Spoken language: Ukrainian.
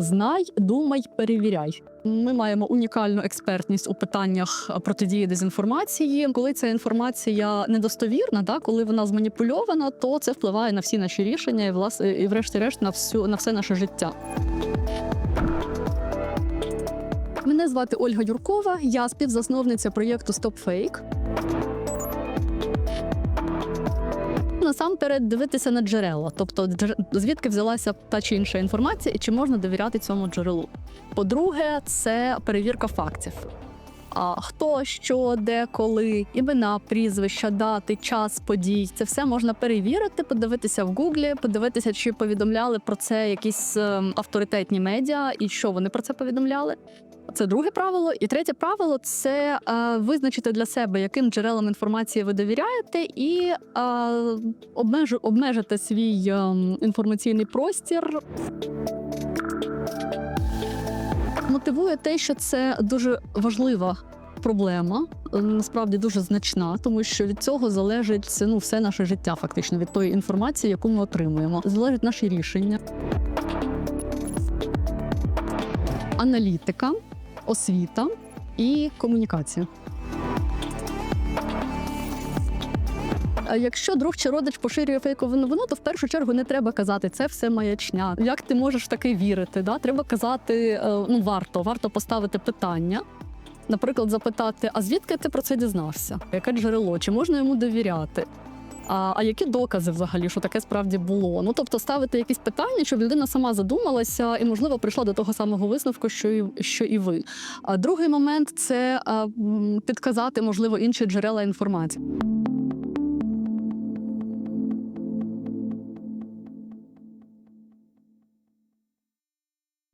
Знай, думай, перевіряй. Ми маємо унікальну експертність у питаннях протидії дезінформації. Коли ця інформація недостовірна, да, коли вона зманіпульована, то це впливає на всі наші рішення і власне, і врешті-решт на всю на все наше життя. Мене звати Ольга Юркова, я співзасновниця проєкту StopFake. Насамперед дивитися на джерела, тобто звідки взялася та чи інша інформація, і чи можна довіряти цьому джерелу. По-друге, це перевірка фактів. А хто, що, де, коли, імена, прізвища, дати, час подій. Це все можна перевірити, подивитися в Гуглі, подивитися, чи повідомляли про це якісь ем, авторитетні медіа, і що вони про це повідомляли. Це друге правило. І третє правило це е, визначити для себе, яким джерелам інформації ви довіряєте, і е, обмежу, обмежити свій е, інформаційний простір. Мотивує те, що це дуже важлива проблема, е, насправді дуже значна, тому що від цього залежить ну, все наше життя, фактично, від тої інформації, яку ми отримуємо. Залежать наші рішення. Аналітика, освіта і комунікація. Якщо друг чи родич поширює фейкову новину, то в першу чергу не треба казати це все маячня. Як ти можеш в таке вірити? Да? Треба казати, е, ну варто, варто поставити питання. Наприклад, запитати: а звідки ти про це дізнався? Яке джерело? Чи можна йому довіряти? А, а які докази взагалі, що таке справді було? Ну тобто ставити якісь питання, щоб людина сама задумалася і, можливо, прийшла до того самого висновку, що і що і ви. А другий момент це а, підказати, можливо, інші джерела інформації.